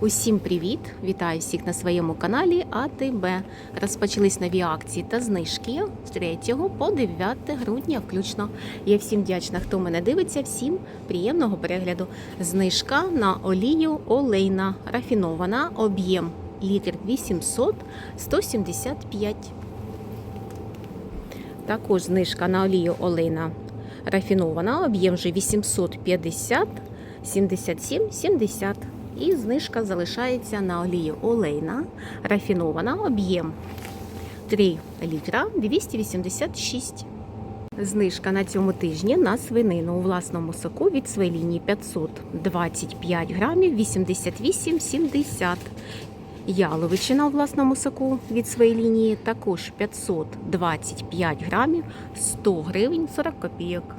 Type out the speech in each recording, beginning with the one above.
Усім привіт! Вітаю всіх на своєму каналі АТБ. Розпочались нові акції та знижки з 3 по 9 грудня включно. Я всім вдячна, хто мене дивиться. Всім приємного перегляду. Знижка на олію олейна рафінована, об'єм літр 800 175. Також знижка на олію олейна рафінована, об'єм вже 850 77 70. І знижка залишається на олію олейна, рафінована, об'єм 3 літра 286. Знижка на цьому тижні на свинину у власному соку від свеліні 525 грамів 88,70. Яловичина у власному соку від своєї лінії також 525 грамів 100 гривень 40 копійок.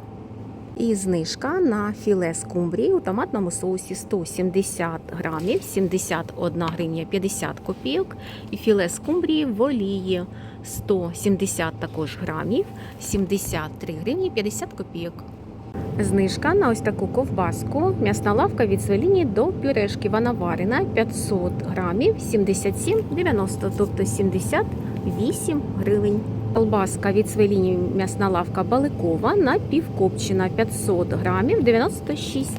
І знижка на філе скумбрії у томатному соусі 170 грамів, 71 гривня 50 копійок. І філе скумбрії в олії 170 також грамів, 73 гривні 50 копійок. Знижка на ось таку ковбаску. М'ясна лавка від свеліні до пюрешки. Вона варена 500 грамів, 77,90, тобто 78 гривень. Колбаска від свеліні м'ясна лавка баликова напівкопчена 500 грамів 96.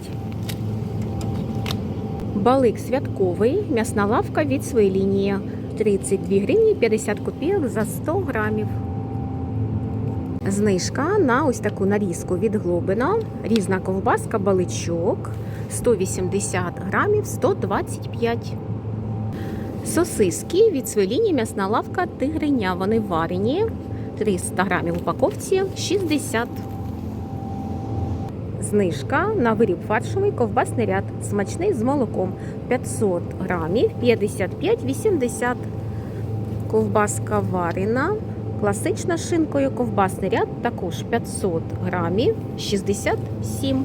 Балик святковий, м'ясна лавка від своєї лінії 32 гривні 50 копійок за 100 грамів. Знижка на ось таку нарізку від Глобина. Різна ковбаска, баличок 180 грамів 125. Сосиски від свеліні м'ясна лавка тигриня. Вони варені 300 грамів упаковці 60. Знижка на виріб фаршовий ковбасний ряд. Смачний з молоком 500 грамів 55,80. Ковбаска варена. Класична шинкою ковбасний ряд також 500 грамів 67.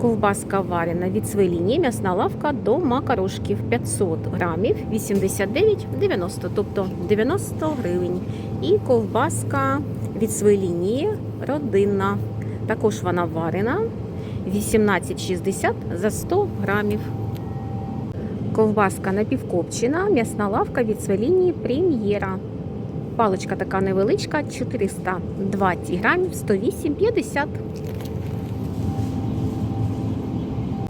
Ковбаска варена від свеліні, м'ясна лавка до макарошків 500 грамів 89,90, тобто 90 гривень. І ковбаска від свеліні родинна. Також вона варена 18,60 за 100 грамів. Ковбаска напівкопчена, м'ясна лавка від свеліні прем'єра. Паличка така невеличка, 420 грамів, 108,50.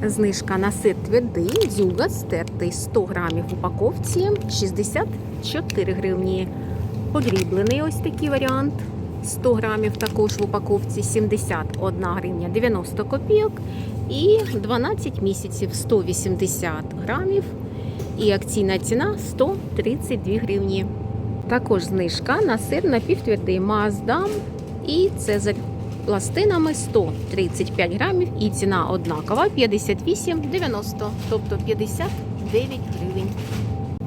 Знижка на сир твердий, дзюга стертий 100 грамів в упаковці 64 гривні. Подріблений ось такий варіант. 100 грамів також в упаковці 71 гривня 90 копійок. І 12 місяців 180 грамів. І акційна ціна 132 гривні. Також знижка на сир напівтвердий Маздам і Цезарь пластинами 135 грамів і ціна однакова 58,90, тобто 59 гривень.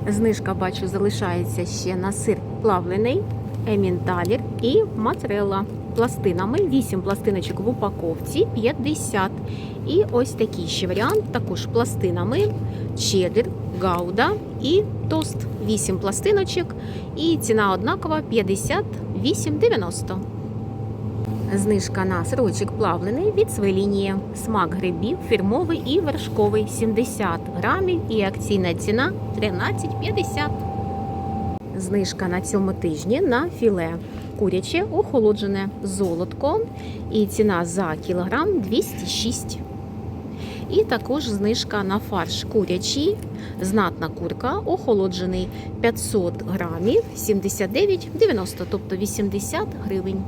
Знижка, бачу, залишається ще на сир плавлений, емінталір і моцарелла. Пластинами 8 пластиночок в упаковці 50. І ось такий ще варіант, також пластинами чеддер, гауда і тост. 8 пластиночок і ціна однакова 58,90. Знижка на сирочок плавлений від своєї лінії. Смак грибів, фірмовий і вершковий 70 грамів і акційна ціна 13,50. Знижка на цьому тижні на філе. Куряче охолоджене золотко і ціна за кілограм 206. І також знижка на фарш курячий, знатна курка, охолоджений 500 грамів 79,90, тобто 80 гривень.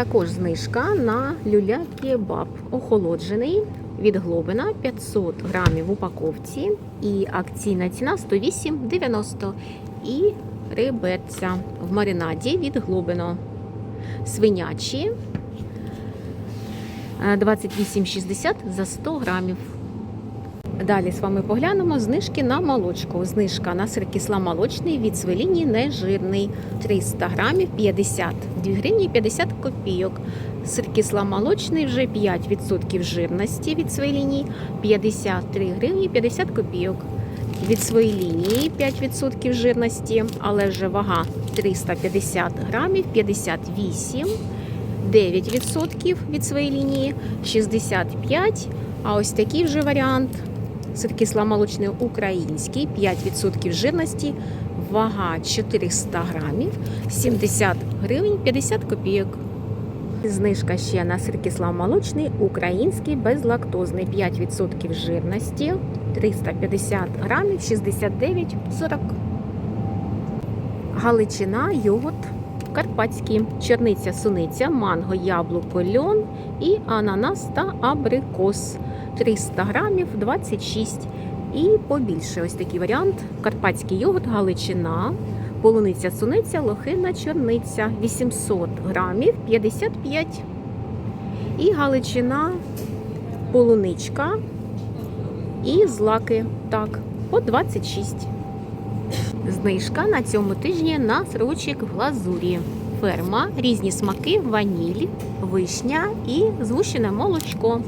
Також знижка на люля-кебаб охолоджений від Глобина 500 грамів в упаковці і акційна ціна 108,90 і риберця в маринаді від Глобино. Свинячі 28,60 за 100 грамів. Далі з вами поглянемо знижки на молочко. Знижка на сир кисломолочний від свеліні нежирний 300 грамів 52 гривні 50 копійок. Сир кисломолочний вже 5% жирності від свеліні 53 гривні 50 копійок. Від своєї лінії 5% жирності, але вже вага 350 грамів 58 9% від своєї лінії 65. А ось такий вже варіант Сир кисломолочний український, 5% жирності, вага 400 грамів, 70 гривень 50 копійок. Знижка ще на сир кисломолочний український безлактозний, 5% жирності, 350 грамів, 69,40. Галичина, йогурт карпатський, черниця, суниця, манго, яблуко, льон і ананас та абрикос. 300 грамів 26. І побільше ось такий варіант. Карпатський йогурт, галичина, полуниця, суниця, лохина, чорниця 800 грамів 55. І галичина, полуничка і злаки. Так, по 26. Знижка на цьому тижні на сирочок в глазурі. Ферма, різні смаки, ваніль, вишня і згущене молочко.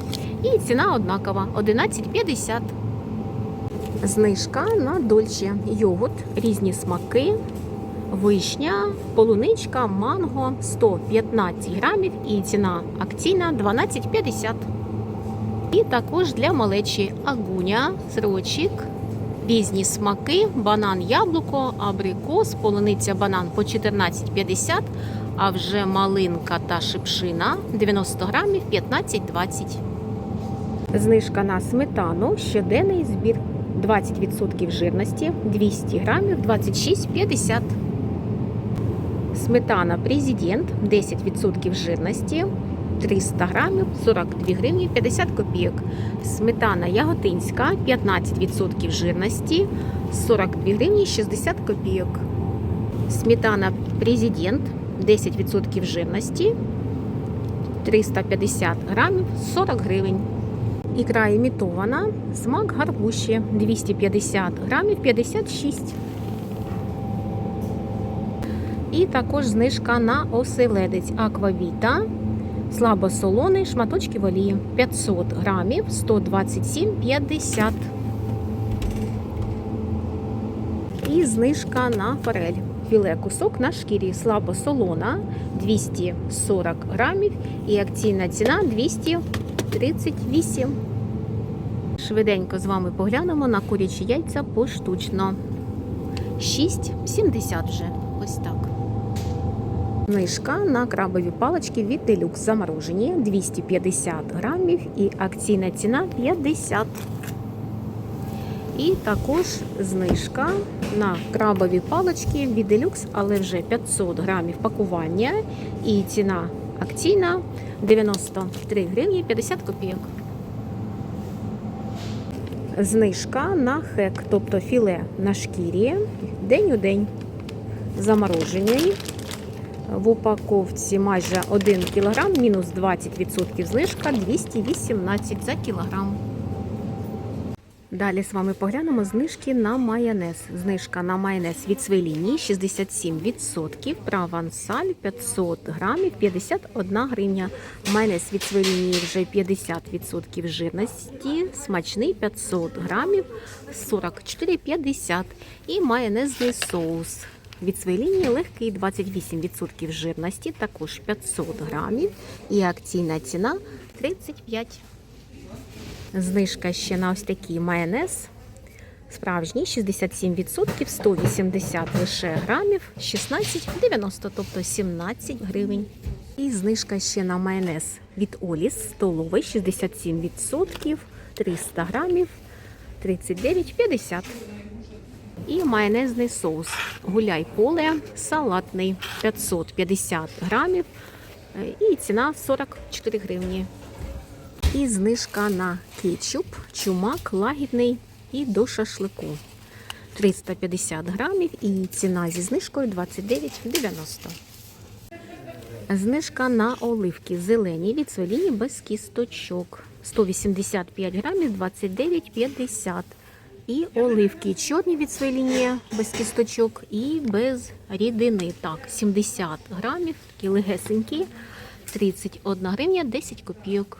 І ціна однакова 11,50. Знижка на дольче. Йогурт, різні смаки, вишня, полуничка, манго 115 грамів і ціна акційна 12,50. І також для малечі агуня, сирочок, різні смаки, банан, яблуко, абрикос, полуниця, банан по 14,50, а вже малинка та шипшина 90 грамів 15,20. Знижка на сметану, щоденний збір 20% жирності, 200 грамів 26,50. Сметана Президент 10% жирності, 300 грамів 42 гривні 50 копійок. Сметана Яготинська 15% жирності 42 гривні 60 копійок. Сметана Президент 10% жирності 350 грамів 40 гривень. Ікра імітована, смак гарбуші 250 грамів 56. І також знижка на оселедець Аквавіта. Слабосолоний шматочки олії 500 грамів 127,50. І знижка на форель. Філе кусок на шкірі слабосолона 240 грамів і акційна ціна 238. Швиденько з вами поглянемо на курячі яйця поштучно. 6,70 вже. Ось так. Знижка на крабові палички від Deluxe заморожені 250 грамів і акційна ціна 50. І також знижка на крабові палички від Deluxe, але вже 500 грамів пакування. І ціна акційна 93 гривні 50 копійок. Знижка на хек, тобто філе на шкірі, день у день заморожений. В упаковці майже 1 кг, мінус 20% знижка 218 за кілограм. Далі з вами поглянемо знижки на майонез. Знижка на майонез від Свеліні 67%, провансаль 500 грамів 51 гривня. Майонез від Свеліні вже 50% жирності, смачний 500 грамів 44,50 і майонезний соус. Від своєї лінії легкий 28% жирності, також 500 грамів. І акційна ціна 35. Знижка ще на ось такий майонез. Справжній 67%, 180 лише грамів, 16,90, тобто 17 гривень. І знижка ще на майонез від Оліс столовий 67%, 300 грамів, 39,50. І майонезний соус гуляй поле салатний 550 грамів. І ціна 44 гривні. І знижка на кетчуп, чумак лагідний і до шашлику. 350 грамів і ціна зі знижкою 29,90. Знижка на оливки зелені від соліні без кісточок. 185 грамів 29,50. І оливки чорні від своєї лінії без кісточок і без рідини. Так, 70 грамів, такі легесенькі, 31 гривня, 10 копійок.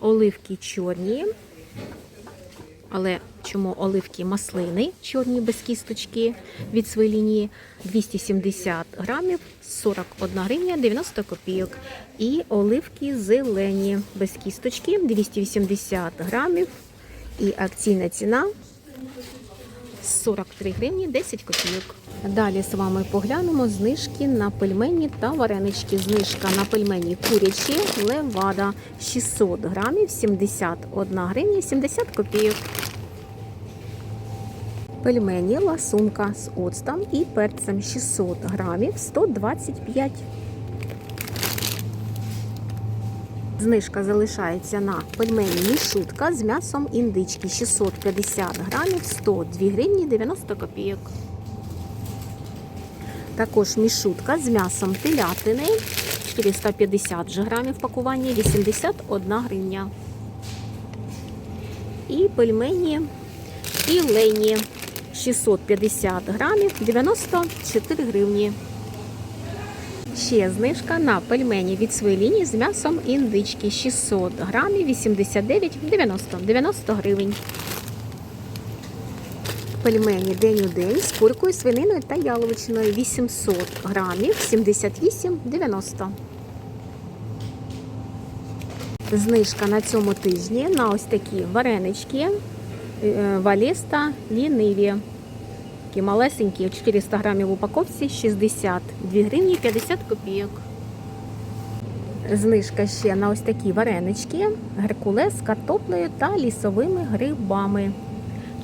Оливки чорні. Але чому оливки маслини чорні без кісточки від своєї лінії 270 грамів, 41 гривня, 90 копійок. І оливки зелені без кісточки 280 грамів. І акційна ціна 43 гривні 10 копійок. Далі з вами поглянемо знижки на пельмені та варенички. Знижка на пельмені курячі левада 600 грамів 71 гривня 70 копійок. Пельмені ласунка з оцтом і перцем 600 грамів 125. Знижка залишається на пельмені мішутка з м'ясом індички 650 грамів 102 гривні 90 копійок. Також мішутка з м'ясом телятини 450 же грамів пакування 81 гривня. І пельмені філейні 650 грамів 94 гривні. Ще знижка на пельмені від своєї лінії з м'ясом індички 600 грамів 89,90 90 гривень. Пельмені день у день з куркою, свининою та яловичиною 800 грамів 78,90. Знижка на цьому тижні на ось такі варенички е, Валеста ліниві. Такі малесенькі, 400 грамів в упаковці, 62 гривні 50 копійок. Знижка ще на ось такі варенички, геркулес з картоплею та лісовими грибами.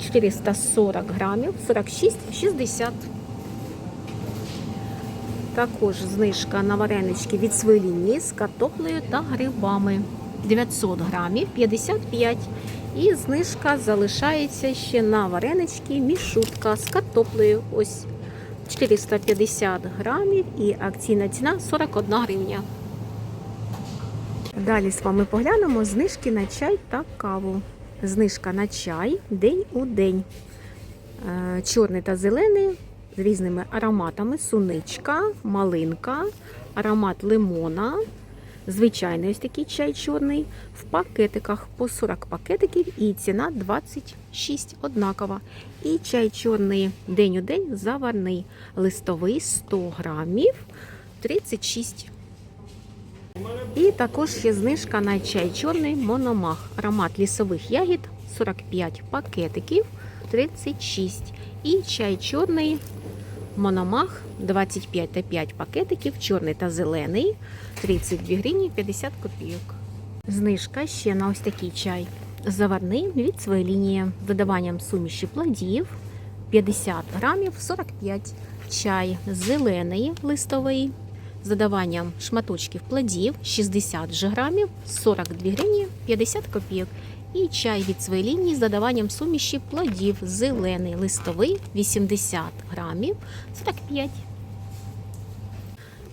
440 грамів, 46,60. Також знижка на варенички від своєї лінії з картоплею та грибами. 900 грамів, 55. І знижка залишається ще на варенички мішутка з картоплею. Ось 450 грамів і акційна ціна 41 гривня. Далі з вами поглянемо знижки на чай та каву. Знижка на чай день у день. Е, Чорний та зелений з різними ароматами: суничка, малинка, аромат лимона. Звичайний ось такий чай чорний в пакетиках по 40 пакетиків і ціна 26 однакова. І чай чорний день у день заварний. Листовий 100 грамів 36. І також є знижка на чай чорний мономах. Аромат лісових ягід 45 пакетиків 36. І чай чорний мономах 25 та 5 пакетиків, чорний та зелений 32 гривні 50 копійок. Знижка ще на ось такий чай. Заварний від своєї з додаванням суміші плодів 50 грамів 45. Чай зелений листовий з додаванням шматочків плодів 60 грамів 42 гривні 50 копійок. І чай від своєї лінії з додаванням суміші плодів зелений листовий 80 грамів 45.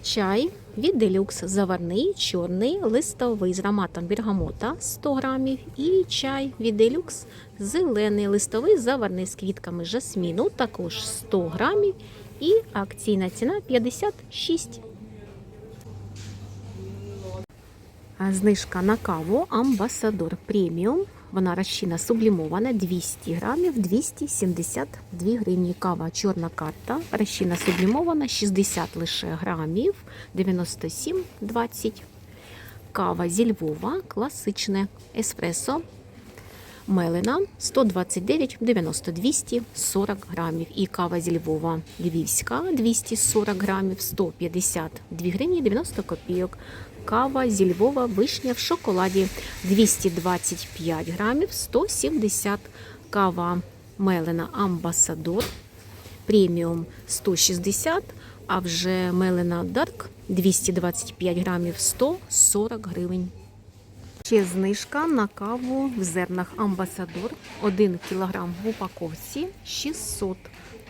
Чай від делюкс заварний, чорний, листовий з ароматом бергамота 100 грамів. І чай від делюкс зелений, листовий, заварний з квітками жасміну, також 100 грамів. І акційна ціна 56. А Знижка на каву Амбасадор преміум. Вона розчина сублімована 200 грамів 272 гривні. Кава чорна карта. Розчина сублімована 60 лише грамів 97,20. Кава зі Львова класичне еспресо. Мелена 129 90 240 грамів. І кава зі Львова Львівська 240 грамів 152 гривні 90 копійок. Кава зі Львова вишня в шоколаді. 225 грамів 170 кава. Мелена Амбасадор преміум 160, а вже Мелена Дарк 225 грамів 140 гривень. Ще знижка на каву в зернах Амбасадор. 1 кг в упаковці 600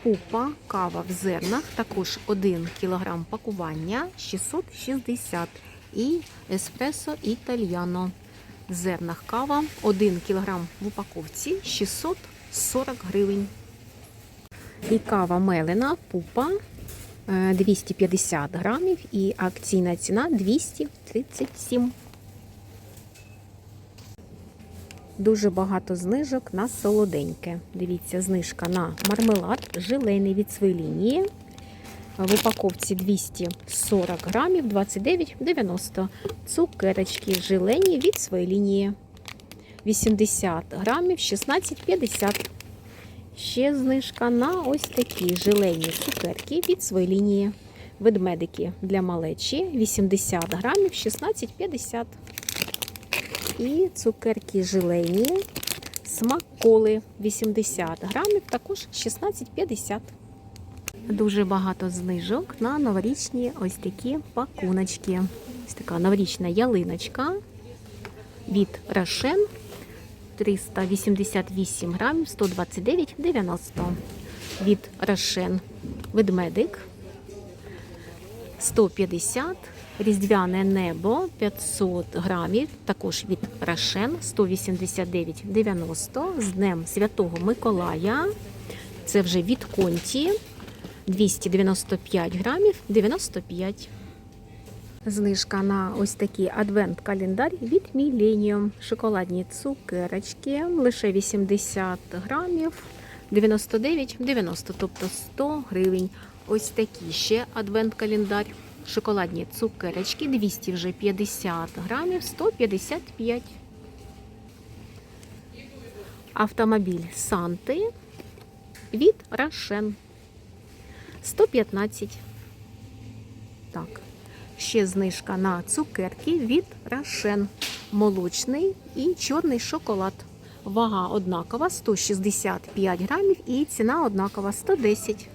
Пупа кава в зернах, також 1 кг пакування 660 і еспресо італьяно. Зернах кава 1 кг в упаковці 640 гривень. І кава мелена пупа е, 250 грамів і акційна ціна 237. Дуже багато знижок на солоденьке. Дивіться, знижка на мармелад жилейний від своєї лінії. В упаковці 240 грамів 29,90. Цукерочки жилені від своєї лінії. 80 грамів 16,50. Ще знижка на ось такі желейні цукерки від своєї лінії. Ведмедики для малечі 80 грамів 16,50. І цукерки желейні смаколи 80 грамів, також 16,50. Дуже багато знижок на новорічні ось такі пакуночки. Ось така новорічна ялиночка від Рошен 388 грамів 129,90. Від Рошен ведмедик 150 Різдвяне небо 500 грамів, також від Рошен 189,90 з Днем Святого Миколая. Це вже від Конті 295 грамів 95. Знижка на ось такий адвент-календар від Millennium. Шоколадні цукерочки лише 80 грамів 99,90, тобто 100 гривень. Ось такі ще адвент-календар. Шоколадні цукерочки 200 вже 50 грамів 155. Автомобіль Санти від Рошен 115. Так. Ще знижка на цукерки від Рошен. Молочний і чорний шоколад. Вага однакова 165 грамів і ціна однакова 110.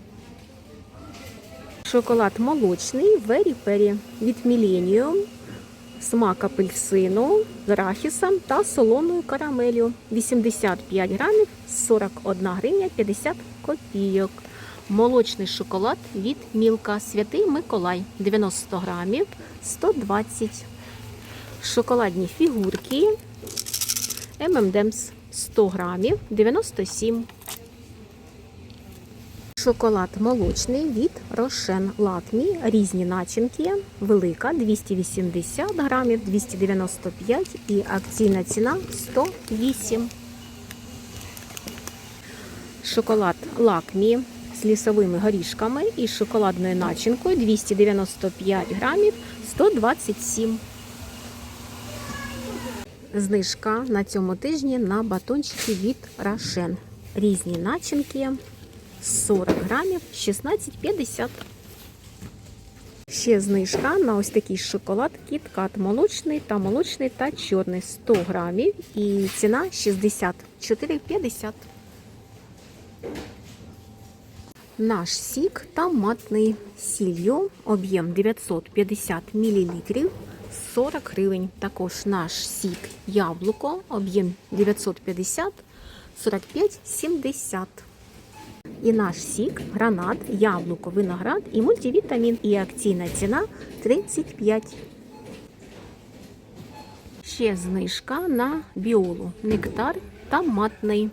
Шоколад молочний Very Peri від Millennium. Смак апельсину з арахісом та солоною карамелью. 85 грамів 41 гривня 50 копійок. Молочний шоколад від Мілка Святий Миколай 90 грамів 120. Шоколадні фігурки M&M's 100 грамів 97. Шоколад молочний від Рошен Лакмі. Різні начинки. Велика 280 грамів 295 і акційна ціна 108. Шоколад Лакмі з лісовими горішками і шоколадною начинкою 295 грамів 127. Знижка на цьому тижні на батончики від Рошен. Різні начинки 40 грамів 16,50. Ще знижка на ось такий шоколад кіткат молочний та молочний та чорний 100 грамів і ціна 64,50. Наш сік томатний сіллю, об'єм 950 мл, 40 гривень. Також наш сік яблуко, об'єм 950, 45,70. І наш сік, гранат, яблуко, виноград і мультивітамін. І акційна ціна 35. Ще знижка на біолу. Нектар томатний.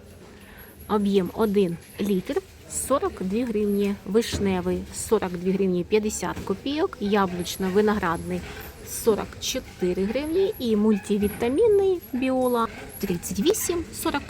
Об'єм 1 літр 42 гривні. Вишневий 42 гривні 50 копійок. Яблучно-виноградний 44 гривні. І мультивітамінний біола 38,40.